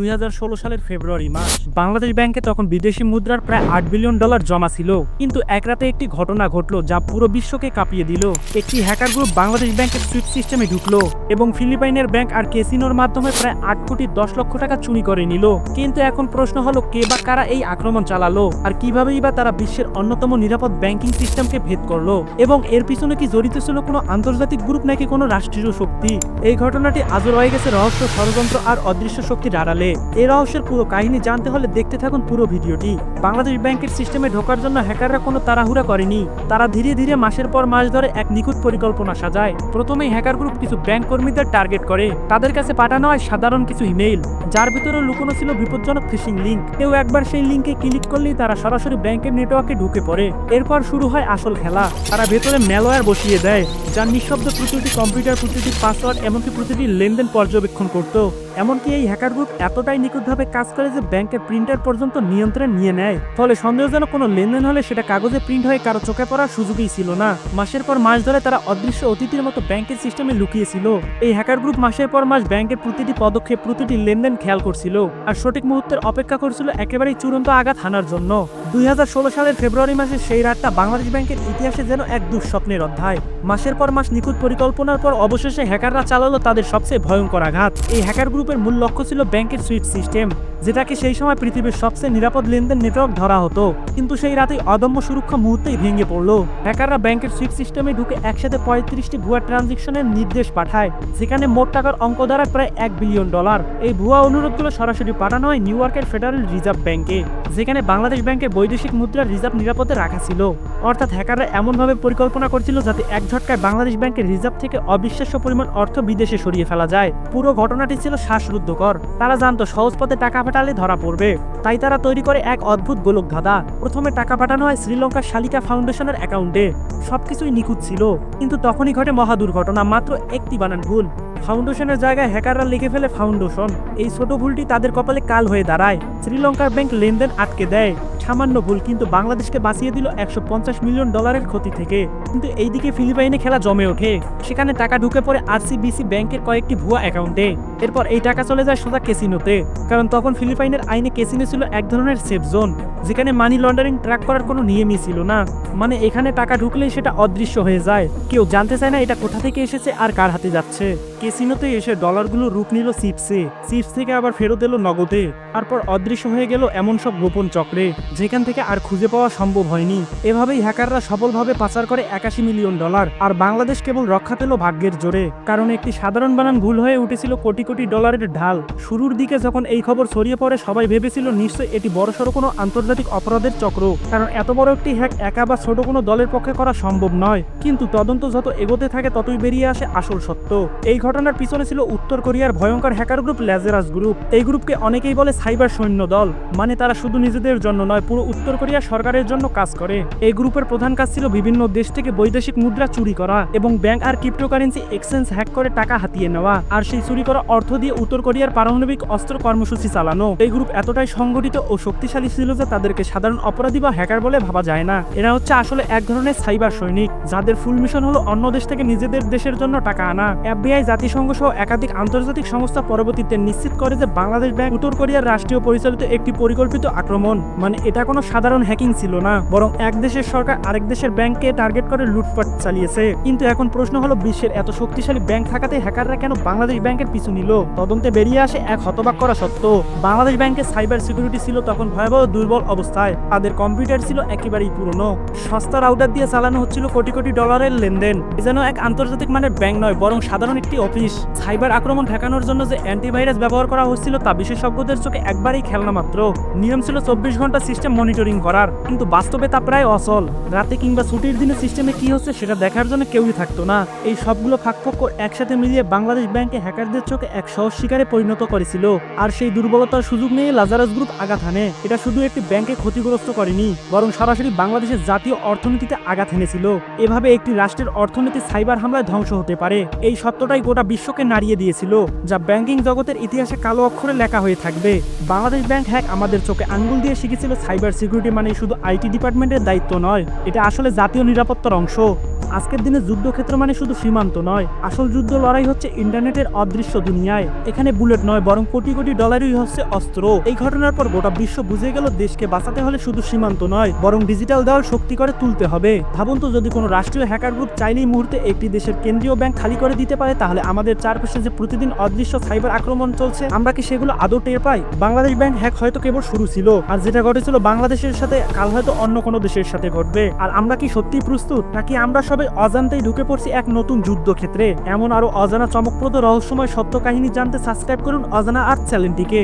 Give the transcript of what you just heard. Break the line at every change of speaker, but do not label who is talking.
দুই হাজার ষোলো সালের ফেব্রুয়ারি মাস বাংলাদেশ ব্যাংকে তখন বিদেশি মুদ্রার প্রায় আট বিলিয়ন ডলার জমা ছিল। কিন্তু এক রাতে একটি ঘটনা ঘটলো যা পুরো বিশ্বকে কাঁপিয়ে দিল। একটি হ্যাকার গ্রুপ বাংলাদেশ ব্যাংকের সুইট সিস্টেমে ঢুকলো এবং ফিলিপাইনের ব্যাংক আর কেসিনোর মাধ্যমে প্রায় আট কোটি দশ লক্ষ টাকা চুরি করে নিল। কিন্তু এখন প্রশ্ন হলো, কে বা কারা এই আক্রমণ চালালো? আর কিভাবেই বা তারা বিশ্বের অন্যতম নিরাপদ ব্যাংকিং সিস্টেমকে ভেদ করল? এবং এর পিছনে কি জড়িত ছিল কোনো আন্তর্জাতিক গ্রুপ নাকি কোনো রাষ্ট্রীয় শক্তি? এই ঘটনাটি আজও রয়ে গেছে রহস্য, ষড়যন্ত্র আর অদৃশ্য শক্তির আড়ালে। এই রহস্যের পুরো কাহিনী জানতে হলে দেখতে থাকুন পুরো ভিডিওটি। বাংলাদেশ ব্যাংকের সিস্টেমে ঢোকার জন্য হ্যাকাররা কোনো তাড়াহুড়া করেনি। তারা ধীরে ধীরে মাসের পর মাস ধরে এক নিখুঁত পরিকল্পনা সাজায়। প্রথমেই হ্যাকার গ্রুপ কিছু ব্যাংক কর্মীদের টার্গেট করে। তাদের কাছে পাঠানো হয় সাধারণ কিছু ইমেইল, যার ভিতরে লুকোনো ছিল বিপজ্জনক ফিশিং লিংক কেউ একবার সেই লিংকে ক্লিক করলেই তারা সরাসরি ব্যাংকের নেটওয়ার্কে ঢুকে পড়ে। এরপর শুরু হয় আসল খেলা। তারা ভেতরে ম্যালওয়্যার বসিয়ে দেয়, যার নিঃশব্দ প্রতিটি কম্পিউটার প্রতিটি পাসওয়ার্ড, এমনকি প্রতিটি লেনদেন পর্যবেক্ষণ করত। এমনকি এই হ্যাকার গ্রুপ এতটাই নিখুঁতভাবে কাজ করে যে ব্যাংকের প্রিন্টার পর্যন্ত নিয়ন্ত্রণ নিয়ে নেয়। ফলে সন্দেহজনক কোনো লেনদেন হলে সেটা কাগজে প্রিন্ট হয়ে কারও চোখে পড়ার সুযোগই ছিল না। মাসের পর মাস ধরে তারা অদৃশ্য অতিথির মতো ব্যাংকের সিস্টেমে লুকিয়েছিল এই হ্যাকার গ্রুপ মাসের পর মাস ব্যাংকের প্রতিটি পদক্ষেপ, প্রতিটি লেনদেন খেয়াল করছিল। আর সঠিক মুহূর্তের অপেক্ষা করছিল একেবারেই চূড়ান্ত আঘাত হানার জন্য। দুই হাজার ষোলো সালের ফেব্রুয়ারি মাসের সেই রাতটা বাংলাদেশ ব্যাংকের ইতিহাসে যেন এক দুঃস্বপ্নের অধ্যায়। মাসের পর মাস নিখুঁত পরিকল্পনার পর অবশেষে হ্যাকাররা চালালো তাদের সবচেয়ে ভয়ঙ্কর আঘাত। এই হ্যাকার গ্রুপের মূল লক্ষ্য ছিল ব্যাংকের সুইট সিস্টেম। যেটাকে সেই সময় পৃথিবীর সবচেয়ে নিরাপদ লেনদেন নেটওয়ার্ক ধরা হতো। কিন্তু সেই রাতে অদম্য সুরক্ষা মুহূর্তেই ভেঙে পড়ল। হ্যাকাররা ব্যাংকের সুইট সিস্টেমে ঢুকে একসাথে পঁয়ত্রিশটি ভুয়া ট্রানজেকশনের নির্দেশ পাঠায়, যেখানে মোট টাকার অঙ্ক দ্বারা প্রায় এক বিলিয়ন ডলার। এই ভুয়া অনুরোধগুলো সরাসরি পাঠানো হয় নিউ ইয়র্কের ফেডারেল রিজার্ভ ব্যাংকে, যেখানে বাংলাদেশ ব্যাংকে বৈদেশিক মুদ্রার রিজার্ভ নিরাপদে রাখা ছিল। অর্থাৎ হ্যাকাররা এমনভাবে পরিকল্পনা করছিল যাতে এক ঝটকায় বাংলাদেশ ব্যাংকের রিজার্ভ থেকে অবিশ্বাস্য পরিমাণ অর্থ বিদেশে সরিয়ে ফেলা যায়। পুরো ঘটনাটি ছিল শ্বাসরুদ্ধকর। তারা জানতো সহজ পথে টাকা পাঠালে ধরা পড়বে। তাই তারা তৈরি করে এক অদ্ভুত গোলক ধাঁধা প্রথমে টাকা পাঠানো হয় শ্রীলঙ্কার শালিকা ফাউন্ডেশনের অ্যাকাউন্টে। সবকিছুই নিখুঁত ছিল, কিন্তু তখনই ঘটে মহা দুর্ঘটনা মাত্র একটি বানান ভুল। ফাউন্ডেশনের জায়গায় হ্যাকাররা লিখে ফেলে ফাউন্ডেশন। এই ছোট ভুলটি তাদের কপালে কাল হয়ে দাঁড়ায়। শ্রীলঙ্কার ব্যাংক লেনদেন আটকে দেয়। সামান্য ভুল, কিন্তু বাংলাদেশকে বাঁচিয়ে দিল একশো পঞ্চাশ মিলিয়ন ডলারের ক্ষতি থেকে। কিন্তু এইদিকে ফিলিপাইনে খেলা জমে ওঠে। সেখানে টাকা ঢুকে পড়ে আরসিবিসি ব্যাংকের কয়েকটি ভুয়া অ্যাকাউন্টে। এরপর এই টাকা চলে যায় সোজা কেসিনোতে কারণ তখন ফিলিপাইনের আইনে কেসিনো ছিল এক ধরনের সেফ জোন যেখানে মানি লন্ডারিং ট্র্যাক করার কোনো নিয়মই ছিল না। মানে এখানে টাকা ঢুকলেই সেটা অদৃশ্য হয়ে যায়। কেউ জানতে চায় না এটা কোথা থেকে এসেছে আর কার হাতে যাচ্ছে। কেসিনোতে এসে ডলারগুলো রূপ নিল চিপসে। চিপস থেকে আবার ফেরত এলো নগদে। তারপর অদৃশ্য হয়ে গেল এমন সব গোপন চক্রে, যেখান থেকে আর খুঁজে পাওয়া সম্ভব হয়নি। এভাবেই হ্যাকাররা সফলভাবে পাচার করে একাশি মিলিয়ন ডলার আর বাংলাদেশ কেবল রক্ষা পেল ভাগ্যের জোরে, কারণ একটি সাধারণ বানান ভুল হয়ে উঠেছিল কোটি কোটি ডলারের ঢাল। শুরুর দিকে যখন এই খবর ছড়িয়ে পড়ে, সবাই ভেবেছিল নিশ্চয় এটি বড়সড় কোনো আন্তর্জাতিক অপরাধের চক্র। কারণ এত বড় একটি হ্যাক একা বা ছোট কোনো দলের পক্ষে করা সম্ভব নয়। কিন্তু তদন্ত যত এগোতে থাকে, ততই বেরিয়ে আসে আসল সত্য। এই ঘটনার পিছনে ছিল উত্তর কোরিয়ার ভয়ঙ্কর হ্যাকার গ্রুপ ল্যাজেরাস গ্রুপ। এই গ্রুপকে অনেকেই বলে সাইবার সৈন্য দল। মানে তারা শুধু নিজেদের জন্য নয়, পুরো উত্তর কোরিয়া সরকারের জন্য কাজ করে। এই গ্রুপের প্রধান কাজ ছিল বিভিন্ন দেশ থেকে বৈদেশিক মুদ্রা চুরি করা এবং ব্যাংক আর ক্রিপ্টোকারেন্সি এক্সচেঞ্জ হ্যাক করে টাকা হাতিয়ে নেওয়া। আর সেই চুরি করা অর্থ দিয়ে উত্তর কোরিয়ার পারমাণবিক অস্ত্র কর্মসূচি চালানো। এই গ্রুপ এতটাই সংগঠিত ও শক্তিশালী ছিল যে তাদেরকে সাধারণ অপরাধী বা হ্যাকার বলে ভাবা যায় না। এরা হচ্ছে আসলে এক ধরনের সাইবার সৈনিক, যাদের ফুল মিশন হলো অন্য দেশ থেকে নিজেদের দেশের জন্য টাকা আনা। এফবিআই জাতিসংঘ সহ একাধিক আন্তর্জাতিক সংস্থা পরবর্তীতে নিশ্চিত করে যে বাংলাদেশ ব্যাংক উত্তর কোরিয়ার রাষ্ট্রীয় পরিচালিত একটি পরিকল্পিত আক্রমণ। মানে এটা কোনো সাধারণ হ্যাকিং ছিল না, বরং এক দেশের সরকার আরেক দেশের ব্যাংককে টার্গেট করে লুটপাট চালিয়েছে। কিন্তু এখন প্রশ্ন হলো, বিশ্বের এত শক্তিশালী ব্যাংক থাকাতে হ্যাকাররা কেন বাংলাদেশ ব্যাংকের পিছু নিল? তদন্তে বেরিয়ে আসে এক হতবাক করা সত্য। বাংলাদেশ ব্যাংকের সাইবার সিকিউরিটি ছিল তখন ভয়াবহ দুর্বল অবস্থায়। তাদের কম্পিউটার ছিল একেবারেই পুরনো। সস্তা রাউটার দিয়ে চালানো হচ্ছিল কোটি কোটি ডলারের লেনদেন। যেন এক আন্তর্জাতিক মানের ব্যাংক নয়, বরং সাধারণ একটি অফিস। সাইবার আক্রমণ ঠেকানোর জন্য যে অ্যান্টিভাইরাস ব্যবহার করা হচ্ছিল তা বিশেষজ্ঞদের চোখে একবারেই খেলনা মাত্র। নিয়ম ছিল চব্বিশ ঘণ্টা সিস্টেম মনিটরিং করার, কিন্তু বাস্তবে তা প্রায় অচল। রাতে কিংবা ছুটির দিনে সিস্টেমে কি হচ্ছে সেটা দেখার জন্য কেউই থাকতো না। এই সবগুলো ফাঁকফোক একসাথে মিলিয়ে বাংলাদেশ ব্যাংকে হ্যাকারদের চোখে এক সহজ শিকারে পরিণত করেছিল। আর সেই দুর্বলতার সুযোগ নিয়ে লাজারাস গ্রুপ আঘাত হানে। এটা শুধু একটি ব্যাংকে ক্ষতিগ্রস্ত করেনি, বরং সরাসরি বাংলাদেশের জাতীয় অর্থনীতিতে আঘাত হেনেছিল। এভাবে একটি রাষ্ট্রের অর্থনীতি সাইবার হামলায় ধ্বংস হতে পারে। এই সত্যটাই গোটা বিশ্বকে নাড়িয়ে দিয়েছিল, যা ব্যাংকিং জগতের ইতিহাসে কালো অক্ষরে লেখা হয়ে থাকবে। বাংলাদেশ ব্যাংক হ্যাক আমাদের চোখে আঙ্গুল দিয়ে শিখেছিল সাইবার সিকিউরিটি মানে শুধু আইটি ডিপার্টমেন্টের দায়িত্ব নয়, এটা আসলে জাতীয় নিরাপত্তার অংশ। আজকের দিনে যুদ্ধক্ষেত্র মানে শুধু সীমান্ত নয়, আসল যুদ্ধ লড়াই হচ্ছে ইন্টারনেটের অদৃশ্য দুনিয়ায়। এখানে বুলেট নয়, বরং কোটি কোটি ডলারই হচ্ছে অস্ত্র। এই ঘটনার পর গোটা বিশ্ব বুঝে গেল, দেশকে বাঁচাতে হলে শুধু সীমান্ত নয়, বরং ডিজিটাল দেওয়াল শক্তি করে তুলতে হবে। ভাবুন তো, যদি কোনো রাষ্ট্রীয় হ্যাকার গ্রুপ চাইলেই মুহূর্তে একটি দেশের কেন্দ্রীয় ব্যাংক খালি করে দিতে পারে, তাহলে আমাদের চারপাশে যে প্রতিদিন অদৃশ্য সাইবার আক্রমণ চলছে, আমরা কি সেগুলো আদৌ টের পাই? বাংলাদেশ ব্যাংক হ্যাক হয়তো কেবল শুরু ছিল, আর যেটা ঘটেছিল বাংলাদেশের সাথে কাল হয়তো অন্য কোনো দেশের সাথে ঘটবে। আর আমরা কি সত্যিই প্রস্তুত, নাকি আমরা সবাই অজান্তেই ঢুকে পড়ছি এক নতুন যুদ্ধক্ষেত্রে। এমন আরও অজানা চমকপ্রদ রহস্যময় সত্য কাহিনী জানতে সাবস্ক্রাইব করুন অজানা আর্ট চ্যানেলটিকে